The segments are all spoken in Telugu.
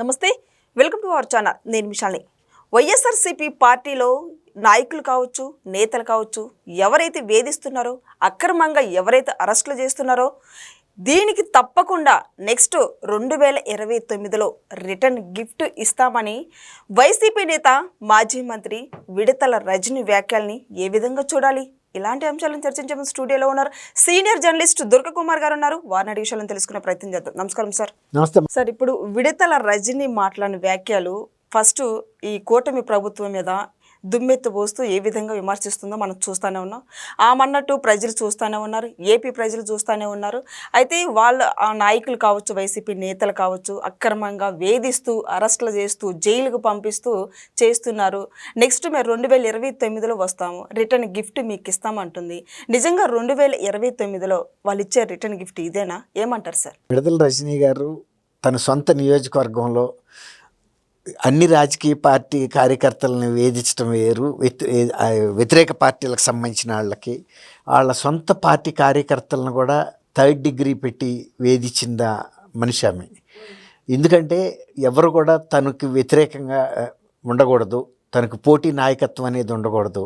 నమస్తే వెల్కమ్ టు అవర్ ఛానల్. నేను మిషాల్ని. వైఎస్ఆర్సీపీ పార్టీలో నాయకులు కావచ్చు నేతలు కావచ్చు ఎవరైతే వేధిస్తున్నారో అక్రమంగా ఎవరైతే అరెస్టులు చేస్తున్నారో దీనికి తప్పకుండా నెక్స్ట్ రెండు వేల ఇరవై తొమ్మిదిలో రిటర్న్ గిఫ్ట్ ఇస్తామని వైసీపీ నేత మాజీ మంత్రి విడతల రజని వ్యాఖ్యల్ని ఏ విధంగా చూడాలి? ఇలాంటి అంశాలను చర్చించే స్టూడియోలో ఉన్నారు సీనియర్ జర్నలిస్ట్ దుర్గ కుమార్ గారు ఉన్నారు. వారిని అడిగే విషయాలను తెలుసుకునే ప్రయత్నం చేద్దాం. నమస్కారం సార్. నమస్తే. సార్ ఇప్పుడు విడతల రజని మాట్లాడిన వ్యాఖ్యలు ఫస్ట్ ఈ కూటమి ప్రభుత్వం మీద దుమ్మెత్తిపోస్తూ ఏ విధంగా విమర్శిస్తుందో మనం చూస్తూనే ఉన్నాం. ఆమన్నట్టు ప్రజలు చూస్తూనే ఉన్నారు. ఏపీ ప్రజలు చూస్తూనే ఉన్నారు. అయితే వాళ్ళ ఆ నాయకులు కావచ్చు వైసీపీ నేతలు కావచ్చు అక్రమంగా వేధిస్తూ అరెస్టులు చేస్తూ జైలుకు పంపిస్తూ చేస్తున్నారు. నెక్స్ట్ మేము రెండు వేల ఇరవై తొమ్మిదిలో వస్తాము. రిటర్న్ గిఫ్ట్ మీకు ఇస్తామంటుంది. నిజంగా రెండు వేల ఇరవై తొమ్మిదిలో వాళ్ళు ఇచ్చే రిటర్న్ గిఫ్ట్ ఇదేనా? ఏమంటారు సార్? విడుదల రజనీ గారు తన సొంత నియోజకవర్గంలో అన్ని రాజకీయ పార్టీ కార్యకర్తలను వేధించడం వేరు. వ్యతి- వ్యతిరేక పార్టీలకు సంబంధించిన వాళ్ళకి వాళ్ళ సొంత పార్టీ కార్యకర్తలను కూడా థర్డ్ డిగ్రీ పెట్టి వేధించిందా మనిషి ఆమె ఎందుకంటే ఎవరు కూడా తనకు వ్యతిరేకంగా ఉండకూడదు. తనకు పోటీ నాయకత్వం అనేది ఉండకూడదు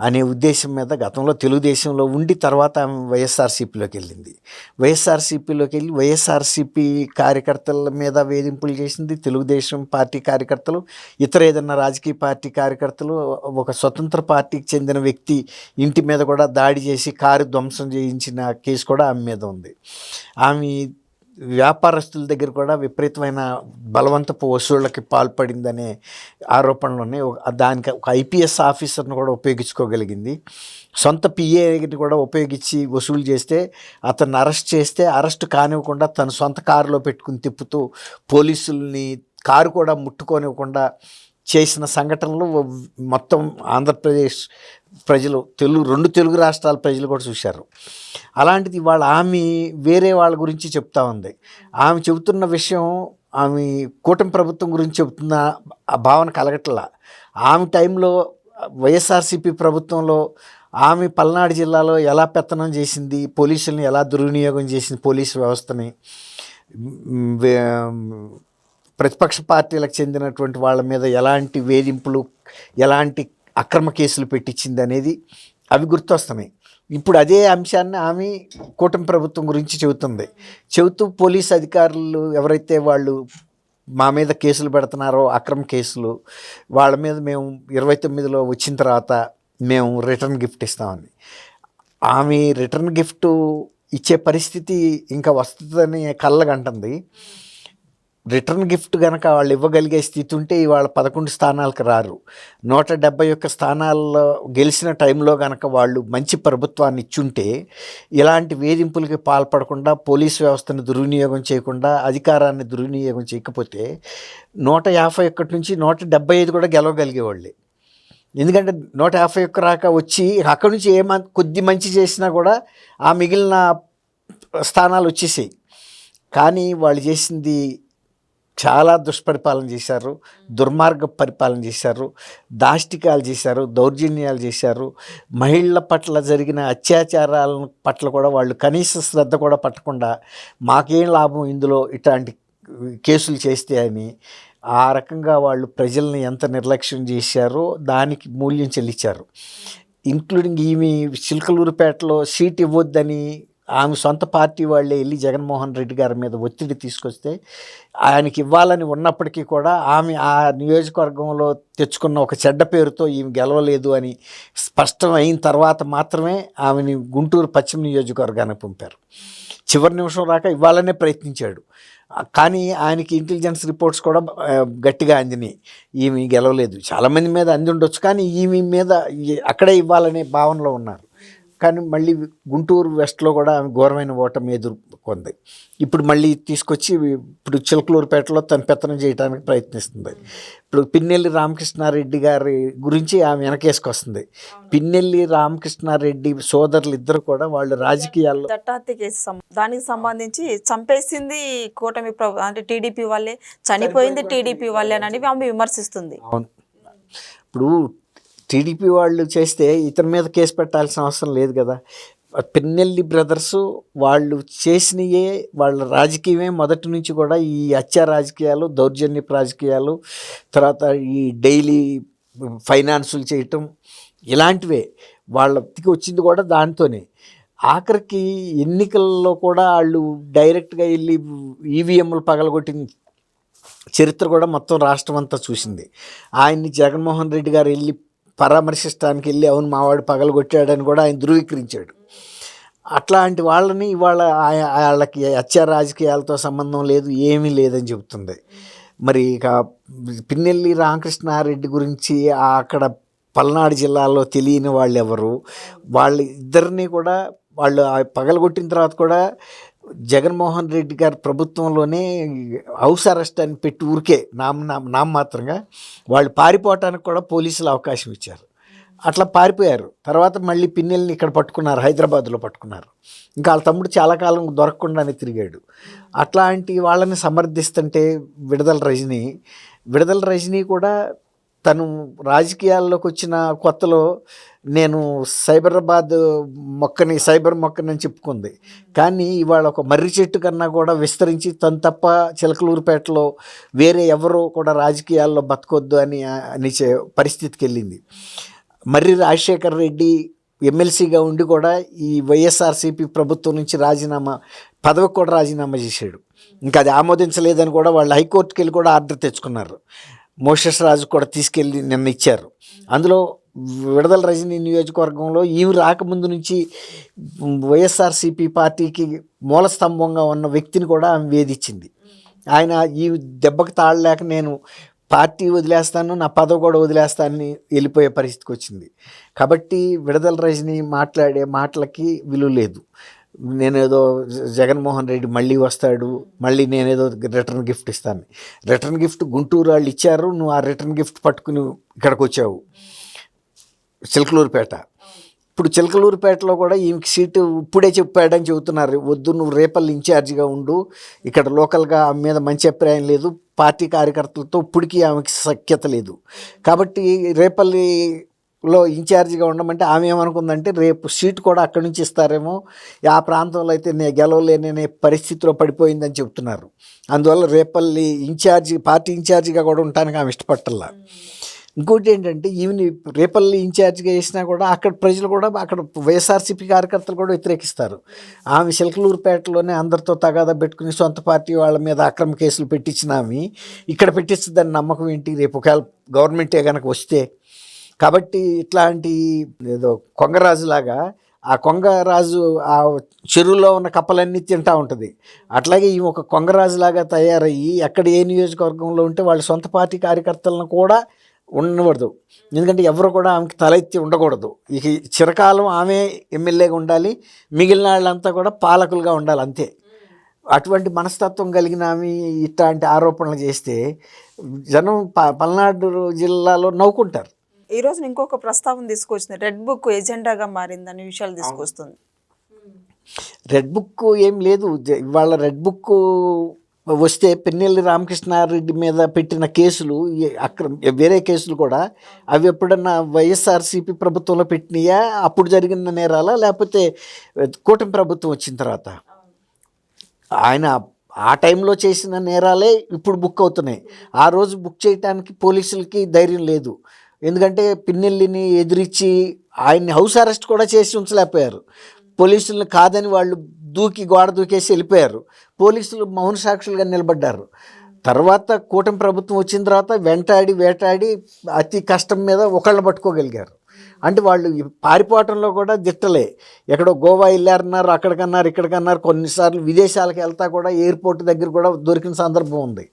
అనే ఉద్దేశం మీద గతంలో తెలుగుదేశంలో ఉండి తర్వాత ఆమె వైఎస్ఆర్సీపీలోకి వెళ్ళింది. వైఎస్ఆర్సీపీలోకి వెళ్ళి వైఎస్ఆర్సీపీ కార్యకర్తల మీద వేధింపులు చేసింది తెలుగుదేశం పార్టీ కార్యకర్తలు ఇతర ఏదైనా రాజకీయ పార్టీ కార్యకర్తలు ఒక స్వతంత్ర పార్టీకి చెందిన వ్యక్తి ఇంటి మీద కూడా దాడి చేసి కారు ధ్వంసం చేయించిన కేసు కూడా ఆమె మీద ఉంది. ఆమె వ్యాపారస్తుల దగ్గర కూడా విపరీతమైన బలవంతపు వసూళ్ళకి పాల్పడిందనే ఆరోపణలు ఉన్నాయి దానికి ఒక ఐపీఎస్ ఆఫీసర్ను కూడా ఉపయోగించుకోగలిగింది. సొంత పిఏని కూడా ఉపయోగించి వసూలు చేస్తే అతన్ని అరెస్ట్ చేస్తే అరెస్ట్ కానివ్వకుండా తన సొంత కారులో పెట్టుకుని తిప్పుతూ పోలీసుల్ని కారు కూడా ముట్టుకోనివ్వకుండా చేసిన సంఘటనలు మొత్తం ఆంధ్రప్రదేశ్ ప్రజలు తెలుగు రెండు తెలుగు రాష్ట్రాల ప్రజలు కూడా చూశారు. అలాంటిది వాళ్ళ ఆమె వేరే వాళ్ళ గురించి చెప్తా ఉంది. ఆమె చెబుతున్న విషయం ఆమె కూటమి ప్రభుత్వం గురించి చెబుతున్న ఆ భావన కలగట్లా. ఆమె టైంలో వైఎస్ఆర్సీపీ ప్రభుత్వంలో ఆమె పల్నాడు జిల్లాలో ఎలా పెత్తనం చేసింది పోలీసుల్ని ఎలా దుర్వినియోగం చేసింది పోలీసు వ్యవస్థని ప్రతిపక్ష పార్టీలకు చెందినటువంటి వాళ్ళ మీద ఎలాంటి వేధింపులు ఎలాంటి అక్రమ కేసులు పెట్టించింది అనేది అవి గుర్తొస్తున్నాయి. ఇప్పుడు అదే అంశాన్ని ఆమె కూటమి ప్రభుత్వం గురించి చెబుతుంది. చెబుతూ పోలీస్ అధికారులు ఎవరైతే వాళ్ళు మా మీద కేసులు పెడుతున్నారో అక్రమ కేసులు వాళ్ళ మీద మేము ఇరవై తొమ్మిదిలో వచ్చిన తర్వాత మేము రిటర్న్ గిఫ్ట్ ఇస్తామని. ఆమె రిటర్న్ గిఫ్ట్ ఇచ్చే పరిస్థితి ఇంకా వస్తుందని కళ్ళగంటుంది రిటర్న్ గిఫ్ట్ కనుక వాళ్ళు ఇవ్వగలిగే స్థితి ఉంటే ఇవాళ పదకొండు స్థానాలకు రారు. నూట డెబ్బై ఒక్క స్థానాల్లో గెలిచిన టైంలో కనుక వాళ్ళు మంచి ప్రభుత్వాన్ని ఇచ్చుంటే ఇలాంటి వేధింపులకి పాల్పడకుండా పోలీస్ వ్యవస్థను దుర్వినియోగం చేయకుండా అధికారాన్ని దుర్వినియోగం చేయకపోతే నూట యాభై ఒక్కటి నుంచి నూట డెబ్బై ఐదు కూడా గెలవగలిగేవాళ్ళే. ఎందుకంటే నూట యాభై ఒక్క రాక వచ్చి అక్కడి నుంచి ఏ కొద్ది మంచి చేసినా కూడా ఆ మిగిలిన స్థానాలు వచ్చేసాయి. కానీ వాళ్ళు చేసింది చాలా దుష్పరిపాలన చేశారు దుర్మార్గ పరిపాలన చేశారు దాష్టికాలు చేశారు దౌర్జన్యాలు చేశారు. మహిళల పట్ల జరిగిన అత్యాచారాల పట్ల కూడా వాళ్ళు కనీస శ్రద్ధ కూడా పట్టకుండా మాకేం లాభం ఇందులో ఇట్లాంటి కేసులు చేస్తే అని ఆ రకంగా వాళ్ళు ప్రజల్ని ఎంత నిర్లక్ష్యం చేశారో దానికి మూల్యం చెల్లించారు. ఇంక్లూడింగ్ ఈమె చిలకలూరుపేటలో సీట్ ఇవ్వొద్దని ఆమె సొంత పార్టీ వాళ్ళే వెళ్ళి జగన్మోహన్ రెడ్డి గారి మీద ఒత్తిడి తీసుకొస్తే ఆయనకి ఇవ్వాలని ఉన్నప్పటికీ కూడా ఆమె ఆ నియోజకవర్గంలో తెచ్చుకున్న ఒక చెడ్డ పేరుతో ఈమె గెలవలేదు అని స్పష్టం అయిన తర్వాత మాత్రమే ఆమెని గుంటూరు పశ్చిమ నియోజకవర్గానికి పంపారు. చివరి నిమిషం రాక ఇవ్వాలనే ప్రయత్నించాడు. కానీ ఆయనకి ఇంటెలిజెన్స్ రిపోర్ట్స్ కూడా గట్టిగా అందినాయి ఈమె గెలవలేదు. చాలామంది మీద అంది ఉండొచ్చు. కానీ ఈమె మీద అక్కడే ఇవ్వాలనే భావనలో ఉన్నారు. కానీ మళ్ళీ గుంటూరు వెస్ట్లో కూడా ఆమె ఘోరమైన ఓటమి ఎదుర్కొంది ఇప్పుడు మళ్ళీ తీసుకొచ్చి ఇప్పుడు చిలకలూరుపేటలో తన పెత్తనం చేయడానికి ప్రయత్నిస్తుంది. ఇప్పుడు పిన్నెల్లి రామకృష్ణారెడ్డి గారి గురించి ఆమె వెనకేసుకొస్తుంది. పిన్నెల్లి రామకృష్ణారెడ్డి సోదరులు ఇద్దరు కూడా వాళ్ళు రాజకీయాల్లో దట్టాహత్య కేసు దానికి సంబంధించి చంపేసింది కూటమి ప్రభు అంటే టీడీపీ వాళ్ళే. చనిపోయింది టీడీపీ వాళ్ళే అని ఆమె విమర్శిస్తుంది. అవును. ఇప్పుడు టీడీపీ వాళ్ళు చేస్తే ఇతని మీద కేసు పెట్టాల్సిన అవసరం లేదు కదా. పిన్నెల్లి బ్రదర్స్ వాళ్ళు చేసినయే వాళ్ళ రాజకీయమే మొదటి నుంచి కూడా ఈ హత్య రాజకీయాలు దౌర్జన్య రాజకీయాలు తర్వాత ఈ డైలీ ఫైనాన్సులు చేయటం ఇలాంటివే వాళ్ళకి వచ్చింది కూడా దాంతోనే. ఆఖరికి ఎన్నికల్లో కూడా వాళ్ళు డైరెక్ట్గా వెళ్ళి ఈవీఎంలు పగలగొట్టిన చరిత్ర కూడా మొత్తం రాష్ట్రం అంతా చూసింది. ఆయన్ని జగన్మోహన్ రెడ్డి గారు వెళ్ళి పరామర్శించడానికి వెళ్ళి అవును మావాడు పగలగొట్టాడని కూడా ఆయన ధృవీకరించాడు. అట్లాంటి వాళ్ళని ఇవాళ ఆయ- వాళ్ళకి హత్య రాజకీయాలతో సంబంధం లేదు ఏమీ లేదని చెబుతుంది. మరి ఇక పిన్నెల్లి రామకృష్ణారెడ్డి గురించి అక్కడ పల్నాడు జిల్లాలో తెలియని వాళ్ళు ఎవరు వాళ్ళ ఇద్దరిని కూడా వాళ్ళు పగలగొట్టిన తర్వాత కూడా జగన్మోహన్ రెడ్డి గారి ప్రభుత్వంలోనే హౌస్ అరెస్ట్ అని పెట్టి ఊరికే నామ నామ వాళ్ళు పారిపోవటానికి కూడా పోలీసులు అవకాశం ఇచ్చారు. అట్లా పారిపోయారు. తర్వాత మళ్ళీ పిన్నెల్ని ఇక్కడ పట్టుకున్నారు హైదరాబాద్లో పట్టుకున్నారు. ఇంకా వాళ్ళ తమ్ముడు చాలా కాలం దొరకకుండానే తిరిగాడు. అట్లాంటి వాళ్ళని సమర్థిస్తుంటే విడుదల రజని విడుదల రజని కూడా తను రాజకీయాల్లోకి వచ్చిన కొత్తలో నేను సైబరాబాద్ మొక్కని సైబర్ మొక్కని చెప్పుకుంది. కానీ ఇవాళ ఒక మర్రి చెట్టు కన్నా కూడా విస్తరించి తను తప్ప చిలకలూరుపేటలో వేరే ఎవరు కూడా రాజకీయాల్లో బతకొద్దు అని అని చే- పరిస్థితికి వెళ్ళింది. మర్రి రాజశేఖర్ రెడ్డి ఎమ్మెల్సీగా ఉండి కూడా ఈ వైఎస్ఆర్సీపీ ప్రభుత్వం నుంచి రాజీనామా పదవికి కూడా రాజీనామా చేశాడు. ఇంకా అది ఆమోదించలేదని కూడా వాళ్ళు హైకోర్టుకి వెళ్ళి కూడా ఆర్డర్ తెచ్చుకున్నారు. మోషస్ రాజు కూడా తీసుకెళ్ళి నిన్న ఇచ్చారు. అందులో విడుదల రజనీ నియోజకవర్గంలో ఈమె రాకముందు నుంచి వైఎస్ఆర్సీపీ పార్టీకి మూల స్తంభంగా ఉన్న వ్యక్తిని కూడా ఆమె వేధించింది. ఆయన ఈ దెబ్బకు తాళలేక నేను పార్టీ వదిలేస్తాను నా పదవి కూడా వదిలేస్తానని వెళ్ళిపోయే పరిస్థితికి వచ్చింది. కాబట్టి విడుదల రజని మాట్లాడే మాటలకి విలువ లేదు. నేనేదో జగన్మోహన్ రెడ్డి మళ్ళీ వస్తాడు మళ్ళీ నేనేదో రిటర్న్ గిఫ్ట్ ఇస్తాను. రిటర్న్ గిఫ్ట్ గుంటూరు వాళ్ళు ఇచ్చారు నువ్వు ఆ రిటర్న్ గిఫ్ట్ పట్టుకుని ఇక్కడికి వచ్చావు. చిలకలూరుపేట. ఇప్పుడు చిలకలూరుపేటలో కూడా ఈమెకి సీటు ఇప్పుడే చెప్పాడని చెబుతున్నారు. వద్దు నువ్వు రేపల్లి ఇన్ఛార్జిగా ఉండు. ఇక్కడ లోకల్గా ఆమె మీద మంచి అభిప్రాయం లేదు. పార్టీ కార్యకర్తలతో ఇప్పటికీ ఆమెకి సఖ్యత లేదు. కాబట్టి రేపల్లి లో ఇన్ఛార్జిగా ఉండమంటే ఆమె ఏమనుకుందంటే రేపు సీటు కూడా అక్కడి నుంచి ఇస్తారేమో ఆ ప్రాంతంలో అయితే నేను గెలవలేననే పరిస్థితిలో పడిపోయిందని చెప్తున్నారు. అందువల్ల రేపల్లి ఇన్ఛార్జి పార్టీ ఇన్ఛార్జిగా కూడా ఉండటానికి ఆమె ఇష్టపట్టల్లా ఇంకోటి ఏంటంటే ఈవెన్ రేపల్లి ఇన్ఛార్జ్గా వేసినా కూడా అక్కడ ప్రజలు కూడా అక్కడ వైఎస్ఆర్సీపీ కార్యకర్తలు కూడా వ్యతిరేకిస్తారు. ఆమె సిల్కలూరుపేటలోనే అందరితో తగాదా పెట్టుకుని సొంత పార్టీ వాళ్ళ మీద అక్రమ కేసులు పెట్టించిన ఆమె. ఇక్కడ పెట్టిస్తుందని నమ్మకం ఏంటి? రేపు ఒకవేళ గవర్నమెంటే కనుక వస్తే కాబట్టి ఇట్లాంటి ఏదో కొంగరాజులాగా ఆ కొంగరాజు ఆ చెరువులో ఉన్న కప్పలన్నీ తింటా ఉంటుంది. అట్లాగే ఈ ఒక కొంగరాజులాగా తయారయ్యి ఎక్కడ ఏ నియోజకవర్గంలో ఉంటే వాళ్ళ సొంత పార్టీ కార్యకర్తలను కూడా ఉండకూడదు ఎందుకంటే ఎవరు కూడా ఆమెకి తలెత్తి ఉండకూడదు. ఇక చిరకాలం ఆమె ఎమ్మెల్యేగా ఉండాలి మిగిలిన వాళ్ళంతా కూడా పాలకులుగా ఉండాలి అంతే. అటువంటి మనస్తత్వం కలిగిన ఆమె ఇట్లాంటి ఆరోపణలు చేస్తే జనం ప- పల్నాడు జిల్లాలో నవ్వుకుంటారు. ఈ రోజు ఇంకొక ప్రస్తావన తీసుకొచ్చింది రెడ్ బుక్ ఎజెండాగా మారిందనే విషయాలు తీసుకొస్తుంది. రెడ్ బుక్ ఏం లేదు. ఇవాళ రెడ్ బుక్ వస్తే పిన్నెల్లి రామకృష్ణారెడ్డి మీద పెట్టిన కేసులు అక్రమ వేరే కేసులు కూడా అవి ఎప్పుడన్నా వైఎస్ఆర్సీపీ ప్రభుత్వంలో పెట్టినాయా? అప్పుడు జరిగిన నేరాలా? లేకపోతే కూటమి ప్రభుత్వం వచ్చిన తర్వాత? ఆయన ఆ టైంలో చేసిన నేరాలే ఇప్పుడు బుక్ అవుతున్నాయి. ఆ రోజు బుక్ చేయడానికి పోలీసులకి ధైర్యం లేదు. ఎందుకంటే పిన్నెల్లిని ఎదిరించి ఆయన్ని హౌస్ అరెస్ట్ కూడా చేసి ఉంచలేకపోయారు. పోలీసులను కాదని వాళ్ళు దూకి గోడ దూకేసి వెళ్ళిపోయారు. పోలీసులు మౌన సాక్షులుగా నిలబడ్డారు. తర్వాత కూటమి ప్రభుత్వం వచ్చిన తర్వాత వెంటాడి వేటాడి అతి కష్టం మీద ఒకళ్ళు పట్టుకోగలిగారు. అంటే వాళ్ళు పారిపోవటంలో కూడా దిట్టలే. ఎక్కడో గోవా వెళ్ళారన్నారు అక్కడికన్నారు ఇక్కడికన్నారు కొన్నిసార్లు విదేశాలకు వెళ్తా కూడా ఎయిర్పోర్ట్ దగ్గర కూడా దొరికిన సందర్భం ఉంది.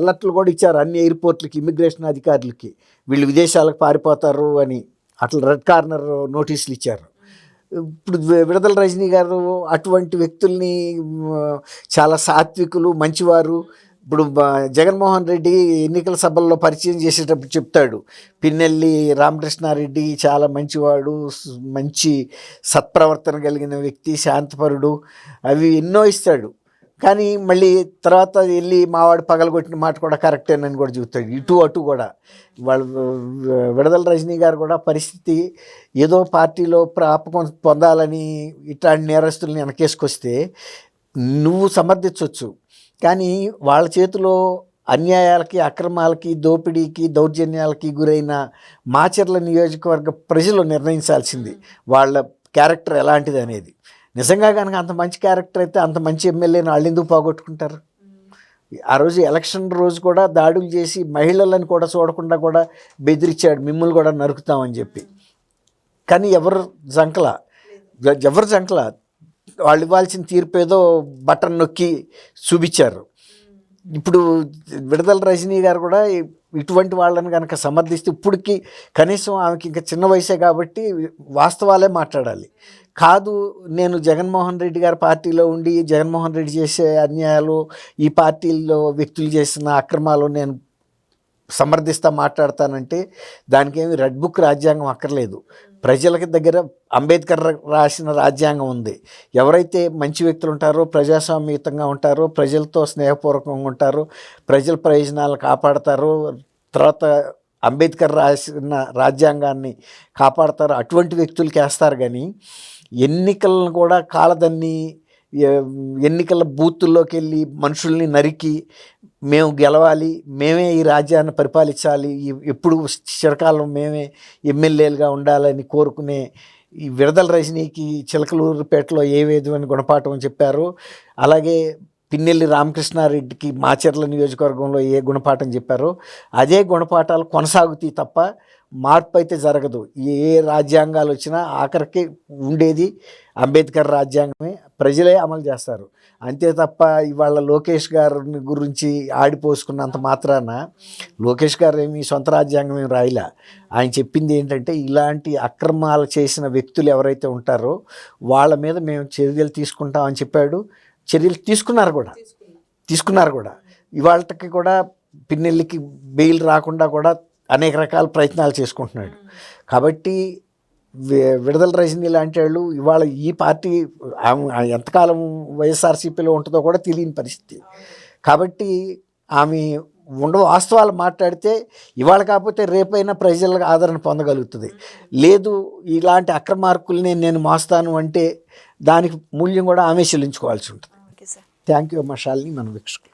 అలర్ట్లు కూడా ఇచ్చారు అన్ని ఎయిర్పోర్ట్లకి ఇమిగ్రేషన్ అధికారులకి. వీళ్ళు విదేశాలకు పారిపోతారు అని అట్లా రెడ్ కార్నర్ నోటీసులు ఇచ్చారు. ఇప్పుడు విడదల విడుదల రజనీ గారు అటువంటి వ్యక్తుల్ని చాలా సాత్వికులు మంచివారు. ఇప్పుడు జగన్మోహన్ రెడ్డి ఎన్నికల సభల్లో పరిచయం చేసేటప్పుడు చెప్తాడు పిన్నెల్లి రామకృష్ణారెడ్డి చాలా మంచివాడు మంచి సత్ప్రవర్తన కలిగిన వ్యక్తి శాంతపరుడు అవి ఎన్నో ఇస్తాడు. కానీ మళ్ళీ తర్వాత వెళ్ళి మావాడు పగలగొట్టిన మాట కూడా కరెక్టేనని కూడా చెబుతాడు ఇటు అటు కూడా. వాళ్ళు విడదల రజనీ గారు కూడా పరిస్థితి ఏదో పార్టీలో ప్రాపకం పొందాలని ఇట్లాంటి నేరస్తుల్ని వెనకేసుకొస్తే నువ్వు సమర్థించవచ్చు కానీ వాళ్ళ చేతిలో అన్యాయాలకి అక్రమాలకి దోపిడీకి దౌర్జన్యాలకి గురైన మాచర్ల నియోజకవర్గ ప్రజలు నిర్ణయించాల్సింది. వాళ్ళ క్యారెక్టర్ ఎలాంటిది అనేది. నిజంగా కనుక అంత మంచి క్యారెక్టర్ అయితే అంత మంచి ఎమ్మెల్యేని వాళ్ళు ఎందుకు పోగొట్టుకుంటారు? ఆ రోజు ఎలక్షన్ రోజు కూడా దాడులు చేసి మహిళలను కూడా చూడకుండా కూడా బెదిరించాడు. మిమ్మల్ని కూడా నరుకుతామని చెప్పి. కానీ ఎవరు జంకల? ఎవరు జంకల? వాళ్ళు ఇవ్వాల్సిన తీర్పు ఏదో బటన్ నొక్కి చూపించారు. ఇప్పుడు విడుదల రజనీ గారు కూడా ఇటువంటి వాళ్ళని కనుక సమర్థిస్తే ఇప్పటికి కనీసం ఆమెకి ఇంకా చిన్న వయసే కాబట్టి వాస్తవాలే మాట్లాడాలి. కాదు నేను జగన్మోహన్ రెడ్డి గారి పార్టీలో ఉండి జగన్మోహన్ రెడ్డి చేసే అన్యాయాలు ఈ పార్టీల్లో వ్యక్తులు చేసిన అక్రమాలు నేను సమర్థిస్తా మాట్లాడతానంటే దానికేమి రెడ్ బుక్ రాజ్యాంగం అక్కర్లేదు. ప్రజలకి దగ్గర అంబేద్కర్ రాసిన రాజ్యాంగం ఉంది. ఎవరైతే మంచి వ్యక్తులు ఉంటారో ప్రజాస్వామ్యయుతంగా ఉంటారో ప్రజలతో స్నేహపూర్వకంగా ఉంటారో ప్రజల ప్రయోజనాలు కాపాడతారో తర్వాత అంబేద్కర్ రాసిన రాజ్యాంగాన్ని కాపాడతారో అటువంటి వ్యక్తులకి వేస్తారు కానీ ఎన్నికలను కూడా కాలదన్ని ఎన్నికల బూతుల్లోకి వెళ్ళి మనుషుల్ని నరికి మేము గెలవాలి మేమే ఈ రాజ్యాన్ని పరిపాలించాలి ఎప్పుడు చిరకాలం మేమే ఎమ్మెల్యేలుగా ఉండాలని కోరుకునే ఈ విడదల రజనీకి చిలకలూరుపేటలో ఏ విధమైన గుణపాఠం చెప్పారో. అలాగే పిన్నెల్లి రామకృష్ణారెడ్డికి మాచర్ల నియోజకవర్గంలో ఏ గుణపాఠం చెప్పారో అదే గుణపాఠాలు కొనసాగుతాయి తప్ప మార్పు అయితే జరగదు. ఏ రాజ్యాంగాలు వచ్చినా ఆఖరికి ఉండేది అంబేద్కర్ రాజ్యాంగమే. ప్రజలే అమలు చేస్తారు. అంతే తప్ప ఇవాళ లోకేష్ గారిని గురించి ఆడిపోసుకున్నంత మాత్రాన లోకేష్ గారు ఏమి సొంత రాజ్యాంగం ఏమి రాయిలా. ఆయన చెప్పింది ఏంటంటే ఇలాంటి అక్రమాలు చేసిన వ్యక్తులు ఎవరైతే ఉంటారో వాళ్ళ మీద మేము చర్యలు తీసుకుంటామని చెప్పాడు. చర్యలు తీసుకున్నారు కూడా. తీసుకున్నారు. కూడా. ఇవాళకి కూడా పిన్నెల్లికి బెయిల్ రాకుండా కూడా అనేక రకాల ప్రయత్నాలు చేసుకుంటున్నాడు. కాబట్టి విడుదల రజనీ లాంటి వాళ్ళు ఇవాళ ఈ పార్టీ ఎంతకాలం వైఎస్ఆర్సీపీలో ఉంటుందో కూడా తెలియని పరిస్థితి. కాబట్టి ఆమె ఉండ వాస్తవాలు మాట్లాడితే ఇవాళ కాకపోతే రేపైనా ప్రజలకు ఆదరణ పొందగలుగుతుంది. లేదు ఇలాంటి అక్రమార్కుల్ని నేను మోస్తాను అంటే దానికి మూల్యం కూడా ఆమె చెల్లించుకోవాల్సి ఉంటుంది. థ్యాంక్ యూ అమ్మా శాలిని మన వీక్షకులు.